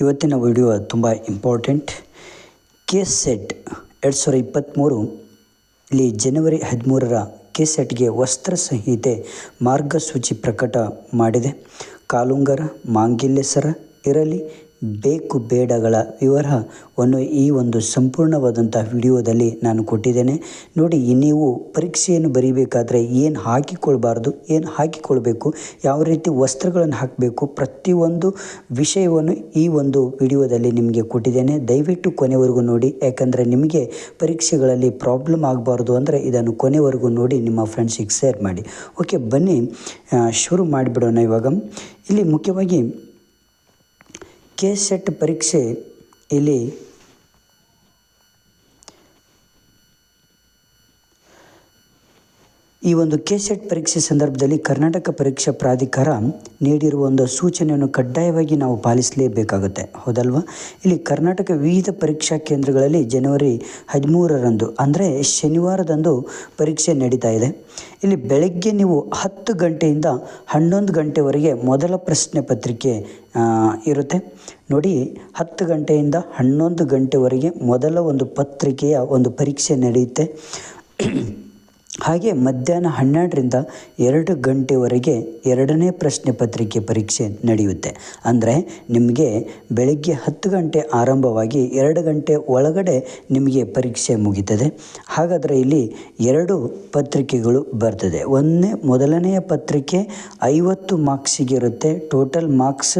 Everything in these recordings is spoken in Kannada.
ಇವತ್ತಿನ ವಿಡಿಯೋ ತುಂಬ ಇಂಪಾರ್ಟೆಂಟ್. ಕೆ ಸೆಟ್ ಎರಡು ಸಾವಿರದ ಇಪ್ಪತ್ತ್ಮೂರು ಇಲ್ಲಿ ಜನವರಿ ಹದಿಮೂರರ ಕೆ ಸೆಟ್ಗೆ ವಸ್ತ್ರ ಸಂಹಿತೆ ಮಾರ್ಗಸೂಚಿ ಪ್ರಕಟ ಮಾಡಿದೆ. ಕಾಲುಂಗರ ಮಾಂಗಿಲ್ಯಸರ ಇರಲಿ ಬೇಕು ಬೇಡಗಳ ವಿವರವನ್ನು ಈ ಒಂದು ಸಂಪೂರ್ಣವಾದಂಥ ವಿಡಿಯೋದಲ್ಲಿ ನಾನು ಕೊಟ್ಟಿದ್ದೇನೆ. ನೋಡಿ ನೀವು ಪರೀಕ್ಷೆಯನ್ನು ಬರೀಬೇಕಾದ್ರೆ ಏನು ಹಾಕಿಕೊಳ್ಬಾರ್ದು, ಏನು ಹಾಕಿಕೊಳ್ಬೇಕು, ಯಾವ ರೀತಿ ವಸ್ತ್ರಗಳನ್ನು ಹಾಕಬೇಕು, ಪ್ರತಿಯೊಂದು ವಿಷಯವನ್ನು ಈ ಒಂದು ವಿಡಿಯೋದಲ್ಲಿ ನಿಮಗೆ ಕೊಟ್ಟಿದ್ದೇನೆ. ದಯವಿಟ್ಟು ಕೊನೆವರೆಗೂ ನೋಡಿ, ಯಾಕಂದರೆ ನಿಮಗೆ ಪರೀಕ್ಷೆಗಳಲ್ಲಿ ಪ್ರಾಬ್ಲಮ್ ಆಗಬಾರ್ದು ಅಂದರೆ ಇದನ್ನು ಕೊನೆವರೆಗೂ ನೋಡಿ, ನಿಮ್ಮ ಫ್ರೆಂಡ್ಸಿಗೆ ಶೇರ್ ಮಾಡಿ. ಓಕೆ, ಬನ್ನಿ ಶುರು ಮಾಡಿಬಿಡೋಣ ಇವಾಗ. ಇಲ್ಲಿ ಮುಖ್ಯವಾಗಿ ಕೆ ಸೆಟ್ ಪರೀಕ್ಷೆ ಇಲ್ಲಿ ಈ ಒಂದು ಕೆ ಸೆಟ್ ಪರೀಕ್ಷೆ ಸಂದರ್ಭದಲ್ಲಿ ಕರ್ನಾಟಕ ಪರೀಕ್ಷಾ ಪ್ರಾಧಿಕಾರ ನೀಡಿರುವ ಒಂದು ಸೂಚನೆಯನ್ನು ಕಡ್ಡಾಯವಾಗಿ ನಾವು ಪಾಲಿಸಲೇಬೇಕಾಗುತ್ತೆ. ಹೌದಲ್ವಾ? ಇಲ್ಲಿ ಕರ್ನಾಟಕ ವಿವಿಧ ಪರೀಕ್ಷಾ ಕೇಂದ್ರಗಳಲ್ಲಿ ಜನವರಿ ಹದಿಮೂರರಂದು, ಅಂದರೆ ಶನಿವಾರದಂದು ಪರೀಕ್ಷೆ ನಡೀತಾ ಇದೆ. ಇಲ್ಲಿ ಬೆಳಗ್ಗೆ ನೀವು ಹತ್ತು ಗಂಟೆಯಿಂದ ಹನ್ನೊಂದು ಗಂಟೆವರೆಗೆ ಮೊದಲ ಪ್ರಶ್ನೆ ಪತ್ರಿಕೆ ಇರುತ್ತೆ. ನೋಡಿ, ಹತ್ತು ಗಂಟೆಯಿಂದ ಹನ್ನೊಂದು ಗಂಟೆವರೆಗೆ ಮೊದಲ ಒಂದು ಪತ್ರಿಕೆಯ ಒಂದು ಪರೀಕ್ಷೆ ನಡೆಯುತ್ತೆ. ಹಾಗೆ ಮಧ್ಯಾಹ್ನ ಹನ್ನೆರಡರಿಂದ ಎರಡು ಗಂಟೆವರೆಗೆ ಎರಡನೇ ಪ್ರಶ್ನೆ ಪತ್ರಿಕೆ ಪರೀಕ್ಷೆ ನಡೆಯುತ್ತೆ. ಅಂದರೆ ನಿಮಗೆ ಬೆಳಗ್ಗೆ ಹತ್ತು ಗಂಟೆ ಆರಂಭವಾಗಿ ಎರಡು ಗಂಟೆ ಒಳಗಡೆ ನಿಮಗೆ ಪರೀಕ್ಷೆ ಮುಗೀತದೆ. ಹಾಗಾದರೆ ಇಲ್ಲಿ ಎರಡು ಪತ್ರಿಕೆಗಳು ಬರ್ತದೆ. ಒಂದನೇ, ಮೊದಲನೆಯ ಪತ್ರಿಕೆ ಐವತ್ತು ಮಾರ್ಕ್ಸಿಗೆ ಇರುತ್ತೆ. ಟೋಟಲ್ ಮಾರ್ಕ್ಸ್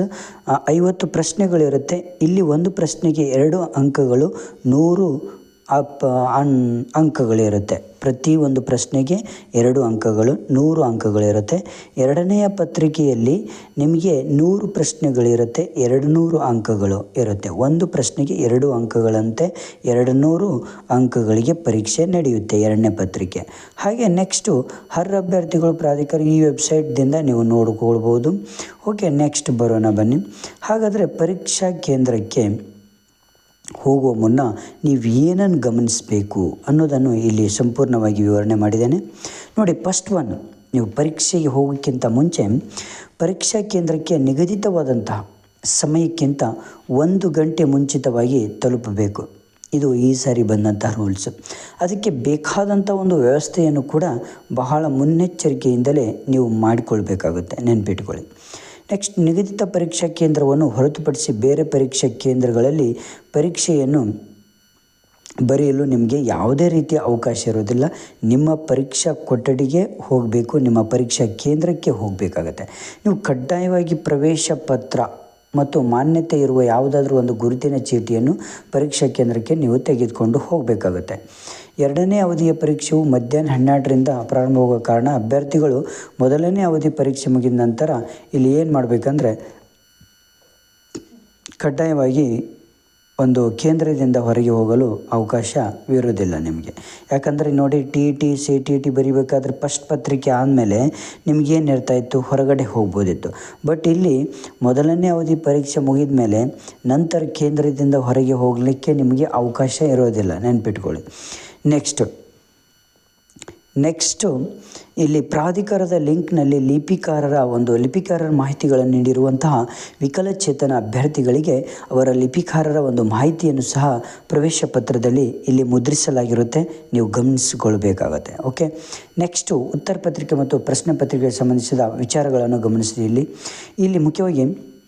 ಐವತ್ತು ಪ್ರಶ್ನೆಗಳಿರುತ್ತೆ. ಇಲ್ಲಿ ಒಂದು ಪ್ರಶ್ನೆಗೆ ಎರಡು ಅಂಕಗಳು ನೂರು ಅಪ್, ಅನ್, ಅಂಕಗಳಿರುತ್ತೆ. ಪ್ರತಿ ಒಂದು ಪ್ರಶ್ನೆಗೆ ಎರಡು ಅಂಕಗಳು, ನೂರು ಅಂಕಗಳಿರುತ್ತೆ. ಎರಡನೆಯ ಪತ್ರಿಕೆಯಲ್ಲಿ ನಿಮಗೆ ನೂರು ಪ್ರಶ್ನೆಗಳಿರುತ್ತೆ, ಎರಡು ನೂರು ಅಂಕಗಳು ಇರುತ್ತೆ. ಒಂದು ಪ್ರಶ್ನೆಗೆ ಎರಡು ಅಂಕಗಳಂತೆ ಎರಡು ನೂರು ಅಂಕಗಳಿಗೆ ಪರೀಕ್ಷೆ ನಡೆಯುತ್ತೆ ಎರಡನೇ ಪತ್ರಿಕೆ. ಹಾಗೆ ನೆಕ್ಸ್ಟು ಹರ್ ಅಭ್ಯರ್ಥಿಗಳು, ಪ್ರಾಧಿಕಾರ ಈ ವೆಬ್ಸೈಟ್ದಿಂದ ನೀವು ನೋಡ್ಕೊಳ್ಬೋದು. ಓಕೆ, ನೆಕ್ಸ್ಟ್ ಬರೋಣ ಬನ್ನಿ. ಹಾಗಾದರೆ ಪರೀಕ್ಷಾ ಕೇಂದ್ರಕ್ಕೆ ಹೋಗುವ ಮುನ್ನ ನೀವು ಏನನ್ನು ಗಮನಿಸಬೇಕು ಅನ್ನೋದನ್ನು ಇಲ್ಲಿ ಸಂಪೂರ್ಣವಾಗಿ ವಿವರಣೆ ಮಾಡಿದ್ದೇನೆ. ನೋಡಿ ಫಸ್ಟ್ ಒನ್ ನೀವು ಪರೀಕ್ಷೆಗೆ ಹೋಗೋಕ್ಕಿಂತ ಮುಂಚೆ ಪರೀಕ್ಷಾ ಕೇಂದ್ರಕ್ಕೆ ನಿಗದಿತವಾದಂತಹ ಸಮಯಕ್ಕಿಂತ ಒಂದು ಗಂಟೆ ಮುಂಚಿತವಾಗಿ ತಲುಪಬೇಕು. ಇದು ಈ ಸಾರಿ ಬಂದಂಥ ರೂಲ್ಸ್ ಅದಕ್ಕೆ ಬೇಕಾದಂಥ ಒಂದು ವ್ಯವಸ್ಥೆಯನ್ನು ಕೂಡ ಬಹಳ ಮುನ್ನೆಚ್ಚರಿಕೆಯಿಂದಲೇ ನೀವು ಮಾಡಿಕೊಳ್ಬೇಕಾಗುತ್ತೆ. ನೆನ್ಪಿಟ್ಕೊಳ್ಳಿ. ನೆಕ್ಸ್ಟ್ ನಿಗದಿತ ಪರೀಕ್ಷಾ ಕೇಂದ್ರವನ್ನು ಹೊರತುಪಡಿಸಿ ಬೇರೆ ಪರೀಕ್ಷಾ ಕೇಂದ್ರಗಳಲ್ಲಿ ಪರೀಕ್ಷೆಯನ್ನು ಬರೆಯಲು ನಿಮಗೆ ಯಾವುದೇ ರೀತಿಯ ಅವಕಾಶ ಇರೋದಿಲ್ಲ ನಿಮ್ಮ ಪರೀಕ್ಷಾ ಕೊಠಡಿಗೆ ಹೋಗಬೇಕು, ನಿಮ್ಮ ಪರೀಕ್ಷಾ ಕೇಂದ್ರಕ್ಕೆ ಹೋಗಬೇಕಾಗತ್ತೆ. ನೀವು ಕಡ್ಡಾಯವಾಗಿ ಪ್ರವೇಶ ಪತ್ರ ಮತ್ತು ಮಾನ್ಯತೆ ಇರುವ ಯಾವುದಾದ್ರೂ ಒಂದು ಗುರುತಿನ ಚೀಟಿಯನ್ನು ಪರೀಕ್ಷಾ ಕೇಂದ್ರಕ್ಕೆ ನೀವು ತೆಗೆದುಕೊಂಡು ಹೋಗಬೇಕಾಗುತ್ತೆ. ಎರಡನೇ ಅವಧಿಯ ಪರೀಕ್ಷೆಯು ಮಧ್ಯಾಹ್ನ ಹನ್ನೆರಡರಿಂದ ಪ್ರಾರಂಭವಾಗುವ ಕಾರಣ ಅಭ್ಯರ್ಥಿಗಳು ಮೊದಲನೇ ಅವಧಿ ಪರೀಕ್ಷೆ ಮುಗಿದ ನಂತರ ಇಲ್ಲಿ ಏನು ಮಾಡಬೇಕಂದ್ರೆ ಕಡ್ಡಾಯವಾಗಿ ಒಂದು ಕೇಂದ್ರದಿಂದ ಹೊರಗೆ ಹೋಗಲು ಅವಕಾಶವಿರೋದಿಲ್ಲ ನಿಮಗೆ. ಯಾಕಂದರೆ ನೋಡಿ T T, C T T ಬರಿಬೇಕಾದ್ರೆ first ಪತ್ರಿಕೆ ಆದಮೇಲೆ ನಿಮಗೇನು ಇರ್ತಾ ಇತ್ತು? ಹೊರಗಡೆ ಹೋಗ್ಬೋದಿತ್ತು. ಬಟ್ ಇಲ್ಲಿ ಮೊದಲನೇ ಅವಧಿ ಪರೀಕ್ಷೆ ಮುಗಿದ ಮೇಲೆ ನಂತರ ಕೇಂದ್ರದಿಂದ ಹೊರಗೆ ಹೋಗಲಿಕ್ಕೆ ನಿಮಗೆ ಅವಕಾಶ ಇರೋದಿಲ್ಲ ನೆನ್ಪಿಟ್ಕೊಳ್ಳಿ. ನೆಕ್ಸ್ಟು ನೆಕ್ಸ್ಟು ಇಲ್ಲಿ ಪ್ರಾಧಿಕಾರದ ಲಿಂಕ್ನಲ್ಲಿ ಲಿಪಿಕಾರರ ಒಂದು ಲಿಪಿಕಾರರ ಮಾಹಿತಿಗಳನ್ನು ನೀಡಿರುವಂತಹ ವಿಕಲಚೇತನ ಅಭ್ಯರ್ಥಿಗಳಿಗೆ ಅವರ ಲಿಪಿಕಾರರ ಒಂದು ಮಾಹಿತಿಯನ್ನು ಸಹ ಪ್ರವೇಶ ಪತ್ರದಲ್ಲಿ ಇಲ್ಲಿ ಮುದ್ರಿಸಲಾಗಿರುತ್ತೆ. ನೀವು ಗಮನಿಸಿಕೊಳ್ಬೇಕಾಗತ್ತೆ. ಓಕೆ ನೆಕ್ಸ್ಟು ಉತ್ತರ ಪತ್ರಿಕೆ ಮತ್ತು ಪ್ರಶ್ನೆ ಪತ್ರಿಕೆಗೆ ಸಂಬಂಧಿಸಿದ ವಿಚಾರಗಳನ್ನು ಗಮನಿಸಿದೆ ಇಲ್ಲಿ. ಇಲ್ಲಿ ಮುಖ್ಯವಾಗಿ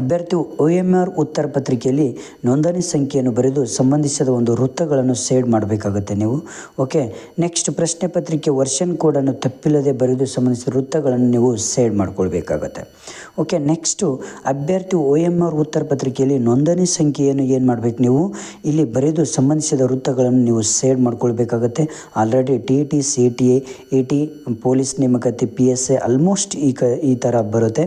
ಅಭ್ಯರ್ಥಿಯು ಒ ಎಂ ಆರ್ ಉತ್ತರ ಪತ್ರಿಕೆಯಲ್ಲಿ ನೋಂದಣಿ ಸಂಖ್ಯೆಯನ್ನು ಬರೆದು ಸಂಬಂಧಿಸಿದ ಒಂದು ವೃತ್ತಗಳನ್ನು ಸೇಡ್ ಮಾಡಬೇಕಾಗುತ್ತೆ ನೀವು. ಓಕೆ, ನೆಕ್ಸ್ಟ್ ಪ್ರಶ್ನೆ ಪತ್ರಿಕೆ ವರ್ಷನ್ ಕೋಡನ್ನು ತಪ್ಪಿಲ್ಲದೆ ಬರೆದು ಸಂಬಂಧಿಸಿದ ವೃತ್ತಗಳನ್ನು ನೀವು ಸೇಡ್ ಮಾಡ್ಕೊಳ್ಬೇಕಾಗತ್ತೆ. ಓಕೆ, ನೆಕ್ಸ್ಟು ಅಭ್ಯರ್ಥಿ ಒ ಎಂ ಆರ್ ಉತ್ತರ ಪತ್ರಿಕೆಯಲ್ಲಿ ನೋಂದಣಿ ಸಂಖ್ಯೆಯನ್ನು ಏನು ಮಾಡಬೇಕು ನೀವು? ಇಲ್ಲಿ ಬರೆದು ಸಂಬಂಧಿಸಿದ ವೃತ್ತಗಳನ್ನು ನೀವು shade ಮಾಡ್ಕೊಳ್ಬೇಕಾಗತ್ತೆ. Already T T, C T A A T, police ನೇಮಕಾತಿ, ಪಿ ಎಸ್ ಎ, ಆಲ್ಮೋಸ್ಟ್ ಈ ಕ, ಈ ಥರ ಬರುತ್ತೆ.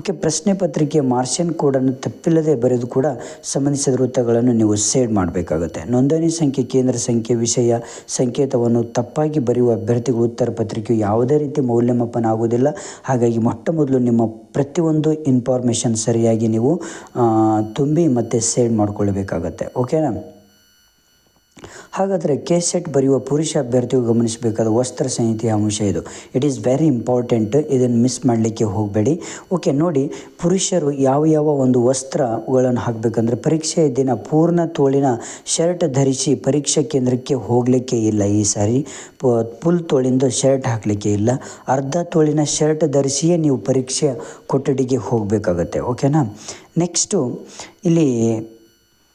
ಓಕೆ, ಪ್ರಶ್ನೆ ಪತ್ರಿಕೆ ಮಾರ್ಷನ್ ಕೋಡನ್ನು ತಪ್ಪಿಲ್ಲದೆ ಬರೆದು ಕೂಡ ಸಂಬಂಧಿಸಿದ ವೃತ್ತಗಳನ್ನು ನೀವು ಸೇಡ್ ಮಾಡಬೇಕಾಗುತ್ತೆ. ನೋಂದಣಿ ಸಂಖ್ಯೆ, ಕೇಂದ್ರ ಸಂಖ್ಯೆ, ವಿಷಯ, ಸಂಕೇತವನ್ನು ತಪ್ಪಾಗಿ ಬರೆಯುವ ಅಭ್ಯರ್ಥಿಗಳು ಉತ್ತರ ಪತ್ರಿಕೆಯು ಯಾವುದೇ ರೀತಿ ಮೌಲ್ಯಮಾಪನ ಆಗುವುದಿಲ್ಲ ಹಾಗಾಗಿ ಮೊಟ್ಟ ಮೊದಲು ನಿಮ್ಮ ಪ್ರತಿಯೊಂದು ಇನ್ಫಾರ್ಮೇಷನ್ ಸರಿಯಾಗಿ ನೀವು ತುಂಬಿ ಮತ್ತು ಸೇಡ್ ಮಾಡಿಕೊಳ್ಬೇಕಾಗತ್ತೆ. ಓಕೆನಾ ಹಾಗಾದರೆ ಕೆ ಸೆಟ್ ಬರೆಯುವ ಪುರುಷ ಅಭ್ಯರ್ಥಿಗಳು ಗಮನಿಸಬೇಕಾದ ವಸ್ತ್ರ ಸಂಹಿತೆಯ ಅಂಶ ಇದು. ಇಟ್ ಈಸ್ ವೆರಿ ಇಂಪಾರ್ಟೆಂಟ್ ಇದನ್ನು ಮಿಸ್ ಮಾಡಲಿಕ್ಕೆ ಹೋಗಬೇಡಿ. ಓಕೆ ನೋಡಿ, ಪುರುಷರು ಯಾವ ಯಾವ ಒಂದು ವಸ್ತ್ರಗಳನ್ನು ಹಾಕಬೇಕಂದ್ರೆ ಪರೀಕ್ಷೆಯ ದಿನ ಪೂರ್ಣ ತೋಳಿನ ಶರ್ಟ್ ಧರಿಸಿ ಪರೀಕ್ಷಾ ಕೇಂದ್ರಕ್ಕೆ ಹೋಗಲಿಕ್ಕೆ ಇಲ್ಲ ಈ ಸಾರಿ. ಫುಲ್ ತೋಳಿಂದ ಶರ್ಟ್ ಹಾಕಲಿಕ್ಕೆ ಇಲ್ಲ. ಅರ್ಧ ತೋಳಿನ ಶರ್ಟ್ ಧರಿಸಿಯೇ ನೀವು ಪರೀಕ್ಷೆ ಕೊಠಡಿಗೆ ಹೋಗಬೇಕಾಗತ್ತೆ. ಓಕೆನಾ ನೆಕ್ಸ್ಟು ಇಲ್ಲಿ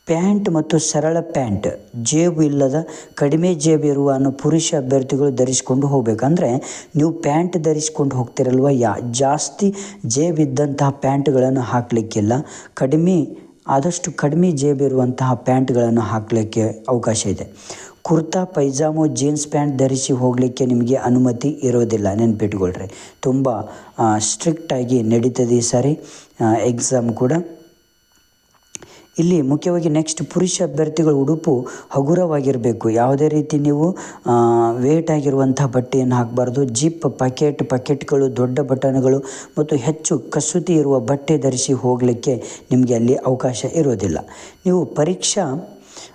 ಪ್ಯಾಂಟ್ ಮತ್ತು ಸರಳ ಪ್ಯಾಂಟ್. ಜೇಬು ಇಲ್ಲದ ಕಡಿಮೆ ಜೇಬು ಇರುವ ಅನ್ನೋ ಪುರುಷ ಅಭ್ಯರ್ಥಿಗಳು ಧರಿಸಿಕೊಂಡು ಹೋಗಬೇಕಂದ್ರೆ ನೀವು ಪ್ಯಾಂಟ್ ಧರಿಸ್ಕೊಂಡು ಹೋಗ್ತಿರಲ್ವ? ಯಾ, ಜಾಸ್ತಿ ಜೇಬ್ ಇದ್ದಂತಹ ಪ್ಯಾಂಟ್ಗಳನ್ನು ಹಾಕಲಿಕ್ಕಿಲ್ಲ. ಕಡಿಮೆ, ಆದಷ್ಟು ಕಡಿಮೆ ಜೇಬ್ ಇರುವಂತಹ ಪ್ಯಾಂಟ್ಗಳನ್ನು ಹಾಕಲಿಕ್ಕೆ ಅವಕಾಶ ಇದೆ. ಕುರ್ತಾ, ಪೈಜಾಮು, ಜೀನ್ಸ್ ಪ್ಯಾಂಟ್ ಧರಿಸಿ ಹೋಗಲಿಕ್ಕೆ ನಿಮಗೆ ಅನುಮತಿ ಇರೋದಿಲ್ಲ. ನೆನ್ಪಿಟ್ಕೊಳ್ರಿ. ತುಂಬ ಸ್ಟ್ರಿಕ್ಟಾಗಿ ನಡೀತದೆ ಈ ಸಾರಿ. ಎಕ್ಸಾಮ್ ಕೂಡ. ಇಲ್ಲಿ ಮುಖ್ಯವಾಗಿ ನೆಕ್ಸ್ಟ್ ಪುರುಷ ಅಭ್ಯರ್ಥಿಗಳ ಉಡುಪು ಹಗುರವಾಗಿರಬೇಕು. ಯಾವುದೇ ರೀತಿ ನೀವು ವೇಟ್ ಆಗಿರುವಂಥ ಬಟ್ಟೆಯನ್ನು ಹಾಕಬಾರ್ದು. ಜಿಪ್ ಪಕೆಟ್ ಪಕೆಟ್ಗಳು ದೊಡ್ಡ ಬಟನ್ಗಳು ಮತ್ತು ಹೆಚ್ಚು ಕಸೂತಿ ಇರುವ ಬಟ್ಟೆ ಧರಿಸಿ ಹೋಗಲಿಕ್ಕೆ ನಿಮಗೆ ಅಲ್ಲಿ ಅವಕಾಶ ಇರೋದಿಲ್ಲ. ನೀವು ಪರೀಕ್ಷಾ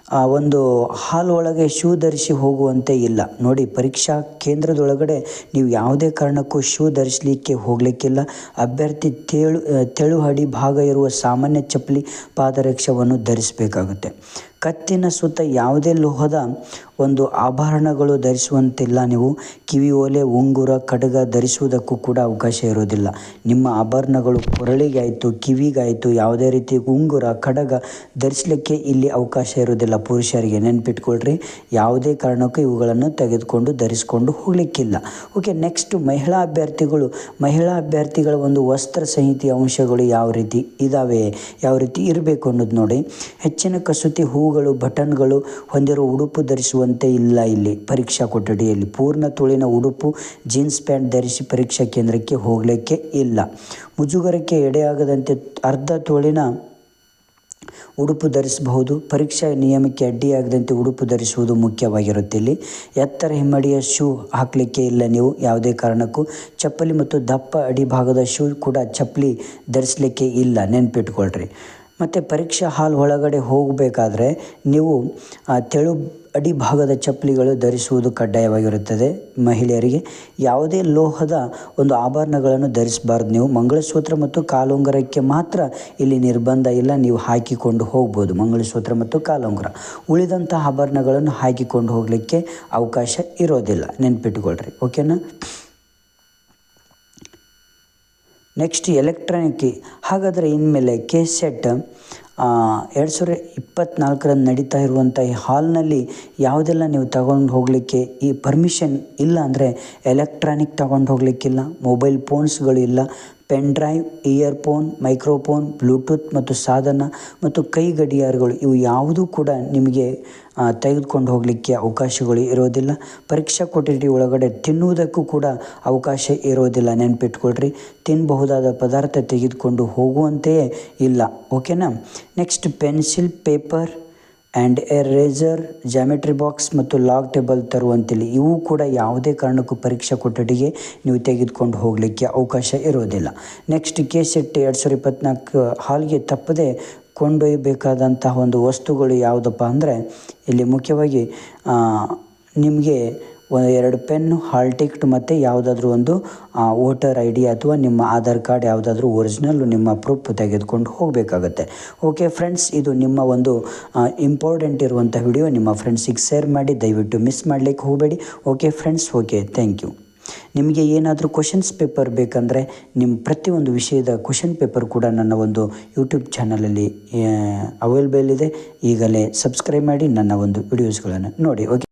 ಒಂದು ಹಾಲ್ ಒಳಗೆ ಶೂ ಧರಿಸಿ ಹೋಗುವಂತೆ ಇಲ್ಲ. ನೋಡಿ, ಪರೀಕ್ಷಾ ಕೇಂದ್ರದೊಳಗಡೆ ನೀವು ಯಾವುದೇ ಕಾರಣಕ್ಕೂ ಶೂ ಧರಿಸಲಿಕ್ಕೆ ಹೋಗಲಿಕ್ಕಿಲ್ಲ. ಅಭ್ಯರ್ಥಿ ತೇಳು ತೆಳು ಅಡಿ ಭಾಗ ಇರುವ ಸಾಮಾನ್ಯ ಚಪ್ಪಲಿ ಪಾದರಕ್ಷವನ್ನು ಧರಿಸಬೇಕಾಗುತ್ತೆ. ಕತ್ತಿನ ಸುತ್ತ ಯಾವುದೇ ಲೋಹದ ಒಂದು ಆಭರಣಗಳು ಧರಿಸುವಂತಿಲ್ಲ ನೀವು. ಕಿವಿ ಓಲೆ, ಉಂಗುರ, ಕಡಗ ಧರಿಸುವುದಕ್ಕೂ ಕೂಡ ಅವಕಾಶ ಇರೋದಿಲ್ಲ ನಿಮ್ಮ ಆಭರಣಗಳು ಕೊರಳಿಗಾಯಿತು, ಕಿವಿಗಾಯಿತು, ಯಾವುದೇ ರೀತಿ ಉಂಗುರ, ಕಡಗ ಧರಿಸಲಿಕ್ಕೆ ಇಲ್ಲಿ ಅವಕಾಶ ಇರೋದಿಲ್ಲ ಪುರುಷರಿಗೆ ನೆನ್ಪಿಟ್ಕೊಳ್ರಿ. ಯಾವುದೇ ಕಾರಣಕ್ಕೂ ಇವುಗಳನ್ನು ತೆಗೆದುಕೊಂಡು ಧರಿಸಿಕೊಂಡು ಹೋಗಲಿಕ್ಕಿಲ್ಲ. ಓಕೆ ನೆಕ್ಸ್ಟ್ ಮಹಿಳಾ ಅಭ್ಯರ್ಥಿಗಳು. ಮಹಿಳಾ ಅಭ್ಯರ್ಥಿಗಳ ಒಂದು ವಸ್ತ್ರ ಸಂಹಿತೆಯ ಅಂಶಗಳು ಯಾವ ರೀತಿ ಇದ್ದಾವೆ ಯಾವ ರೀತಿ ಇರಬೇಕು ಅನ್ನೋದು ನೋಡಿ. ಹೆಚ್ಚಿನ ಕಸೂತಿ ಹೂಗಳು, ಬಟನ್ಗಳು ಹೊಂದಿರುವ ಉಡುಪು ಧರಿಸುವಂತೆ ಇಲ್ಲ ಇಲ್ಲಿ ಪರೀಕ್ಷಾ ಕೊಠಡಿಯಲ್ಲಿ. ಪೂರ್ಣ ತುಳಿನ ಉಡುಪು, ಜೀನ್ಸ್ ಪ್ಯಾಂಟ್ ಧರಿಸಿ ಪರೀಕ್ಷಾ ಕೇಂದ್ರಕ್ಕೆ ಹೋಗಲಿಕ್ಕೆ ಇಲ್ಲ. ಮುಜುಗರಕ್ಕೆ ಎಡೆಯಾಗದಂತೆ ಅರ್ಧ ತೋಳಿನ ಉಡುಪು ಧರಿಸಬಹುದು. ಪರೀಕ್ಷಾ ನಿಯಮಕ್ಕೆ ಅಡ್ಡಿಯಾಗದಂತೆ ಉಡುಪು ಧರಿಸುವುದು ಮುಖ್ಯವಾಗಿರುತ್ತೆ ಇಲ್ಲಿ. ಎತ್ತರ ಹಿಮ್ಮಡಿಯ ಶೂ ಹಾಕಲಿಕ್ಕೆ ಇಲ್ಲ ನೀವು ಯಾವುದೇ ಕಾರಣಕ್ಕೂ. ಚಪ್ಪಲಿ ಮತ್ತು ದಪ್ಪ ಅಡಿಭಾಗದ ಶೂ ಕೂಡ ಚಪ್ಪಲಿ ಧರಿಸಲಿಕ್ಕೆ ಇಲ್ಲ. ನೆನ್ಪಿಟ್ಕೊಳ್ರಿ. ಮತ್ತು ಪರೀಕ್ಷಾ ಹಾಲ್ ಒಳಗಡೆ ಹೋಗಬೇಕಾದ್ರೆ ನೀವು ತೆಳು ಅಡಿಭಾಗದ ಚಪ್ಪಲಿಗಳು ಧರಿಸುವುದು ಕಡ್ಡಾಯವಾಗಿರುತ್ತದೆ. ಮಹಿಳೆಯರಿಗೆ ಯಾವುದೇ ಲೋಹದ ಒಂದು ಆಭರಣಗಳನ್ನು ಧರಿಸಬಾರ್ದು. ನೀವು ಮಂಗಳಸೂತ್ರ ಮತ್ತು ಕಾಲುಂಗರಕ್ಕೆ ಮಾತ್ರ ಇಲ್ಲಿ ನಿರ್ಬಂಧ ಇಲ್ಲ. ನೀವು ಹಾಕಿಕೊಂಡು ಹೋಗ್ಬೋದು. ಮಂಗಳಸೂತ್ರ ಮತ್ತು ಕಾಲುಂಗರ. ಉಳಿದಂಥ ಆಭರಣಗಳನ್ನು ಹಾಕಿಕೊಂಡು ಹೋಗಲಿಕ್ಕೆ ಅವಕಾಶ ಇರೋದಿಲ್ಲ. ನೆನ್ಪಿಟ್ಕೊಳ್ರಿ ಓಕೆನಾ? ನೆಕ್ಸ್ಟ್ ಎಲೆಕ್ಟ್ರಾನಿಕ್ ಹಾಗಾದರೆ ಇನ್ಮೇಲೆ ಕೆ ಸೆಟ್ ಎರಡು ಸಾವಿರ ಇಪ್ಪತ್ತ್ನಾಲ್ಕರಂದು ನಡೀತಾ ಇರುವಂಥ ಈ ಹಾಲ್ನಲ್ಲಿ ಯಾವುದೆಲ್ಲ ನೀವು ತಗೊಂಡು ಹೋಗಲಿಕ್ಕೆ ಈ ಪರ್ಮಿಷನ್ ಇಲ್ಲ ಅಂದರೆ ಎಲೆಕ್ಟ್ರಾನಿಕ್ ತಗೊಂಡು ಹೋಗಲಿಕ್ಕಿಲ್ಲ mobile ಫೋನ್ಸ್ಗಳು pen drive, earphone, microphone, Bluetooth ಮತ್ತು ಸಾಧನ ಮತ್ತು ಕೈ ಗಡಿಯಾರಗಳು ಇವು ಯಾವುದೂ ಕೂಡ ನಿಮಗೆ ತೆಗೆದುಕೊಂಡು ಹೋಗಲಿಕ್ಕೆ ಅವಕಾಶಗಳು ಇರೋದಿಲ್ಲ. ಪರೀಕ್ಷಾ ಕೊಠಡಿ ಒಳಗಡೆ ತಿನ್ನುವುದಕ್ಕೂ ಕೂಡ ಅವಕಾಶ ಇರೋದಿಲ್ಲ. ನೆನಪಿಟ್ಕೊಳ್ರಿ. ತಿನ್ನಬಹುದಾದ ಪದಾರ್ಥ ತೆಗೆದುಕೊಂಡು ಹೋಗುವಂತೆಯೇ ಇಲ್ಲ. ಓಕೆನಾ? Next, pencil, paper and a razor geometry box ಮತ್ತು ಲಾಗ್ ಟೇಬಲ್ ತರುವಂತಿಲ್ಲ ಇವು ಕೂಡ ಯಾವುದೇ ಕಾರಣಕ್ಕೂ ಪರೀಕ್ಷಾ ಕೊಠಡಿಗೆ ನೀವು ತೆಗೆದುಕೊಂಡು ಹೋಗಲಿಕ್ಕೆ ಅವಕಾಶ ಇರೋದಿಲ್ಲ ನೆಕ್ಸ್ಟ್ ಕೆ ಸೆಟ್ ಎರಡು ಸಾವಿರದ ಇಪ್ಪತ್ತ್ನಾಲ್ಕು ಹಾಲ್ಗೆ ತಪ್ಪದೆ ಕೊಂಡೊಯ್ಯಬೇಕಾದಂತಹ ಒಂದು ವಸ್ತುಗಳು ಯಾವುದಪ್ಪ ಅಂದರೆ, ಇಲ್ಲಿ ಮುಖ್ಯವಾಗಿ ನಿಮಗೆ ಎರಡು ಪೆನ್ನು, ಹಾಲ್ ಟಿಕೆಟ್ ಮತ್ತು ಯಾವುದಾದ್ರೂ ಒಂದು ವೋಟರ್ ಐ ಡಿ ಅಥವಾ ನಿಮ್ಮ ಆಧಾರ್ ಕಾರ್ಡ್ ಯಾವುದಾದ್ರೂ ಒರಿಜಿನಲ್ಲು ನಿಮ್ಮ ಪ್ರೂಫ್ ತೆಗೆದುಕೊಂಡು ಹೋಗಬೇಕಾಗತ್ತೆ. ಓಕೆ ಫ್ರೆಂಡ್ಸ್ ಇದು ನಿಮ್ಮ ಒಂದು ಇಂಪಾರ್ಟೆಂಟ್ ಇರುವಂಥ ವಿಡಿಯೋ ನಿಮ್ಮ ಫ್ರೆಂಡ್ಸಿಗೆ ಶೇರ್ ಮಾಡಿ, ದಯವಿಟ್ಟು ಮಿಸ್ ಮಾಡಲಿಕ್ಕೆ ಹೋಗಬೇಡಿ. Okay friends okay thank you ನಿಮಗೆ ಏನಾದರೂ ಕ್ವಶನ್ಸ್ ಪೇಪರ್ ಬೇಕಂದರೆ ನಿಮ್ಮ ಪ್ರತಿಯೊಂದು ವಿಷಯದ ಕ್ವಶನ್ ಪೇಪರ್ ಕೂಡ ನನ್ನ ಒಂದು ಯೂಟ್ಯೂಬ್ ಚಾನಲಲ್ಲಿ ಅವೈಲೇಬಲ್ ಇದೆ. ಈಗಲೇ ಸಬ್ಸ್ಕ್ರೈಬ್ ಮಾಡಿ, ನನ್ನ ಒಂದು ವಿಡಿಯೋಸ್ಗಳನ್ನು ನೋಡಿ ಓಕೆ